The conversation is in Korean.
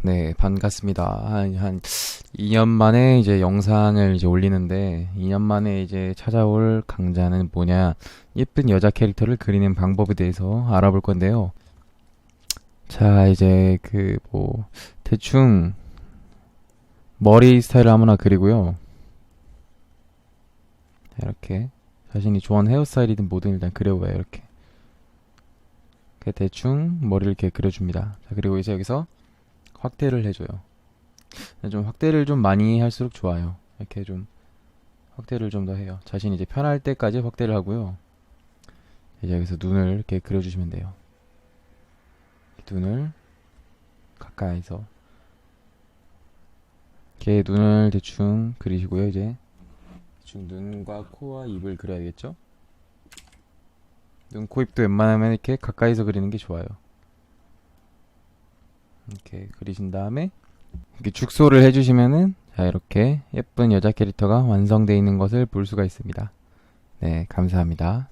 네, 반갑습니다. 한, 한 2년 만에 이제 영상을 이제 올리는데, 2년 만에 이제 찾아올 강좌는 뭐냐, 예쁜 여자 캐릭터를 그리는 방법에 대해서 알아볼 건데요. 자, 이제 그, 뭐, 대충, 머리 스타일을 아무나 그리고요. 자, 이렇게, 자신이 좋아하는 헤어스타일이든 뭐든 일단 그려봐요. 이렇게 대충 머리를 이렇게 그려줍니다. 자, 그리고 이제 여기서 확대를 해줘요. 좀 확대를 좀 많이 할수록 좋아요. 이렇게 좀 확대를 좀 더 해요. 자신이 이제 편할 때까지 확대를 하고요. 이제 여기서 눈을 이렇게 그려주시면 돼요. 눈을 가까이서 이렇게 눈을 대충 그리시고요. 이제 대충 눈과 코와 입을 그려야겠죠? 눈, 코, 입도 웬만하면 이렇게 가까이서 그리는 게 좋아요. 이렇게 그리신 다음에 이렇게 축소를 해주시면은 자 이렇게 예쁜 여자 캐릭터가 완성되어 있는 것을 볼 수가 있습니다. 네, 감사합니다.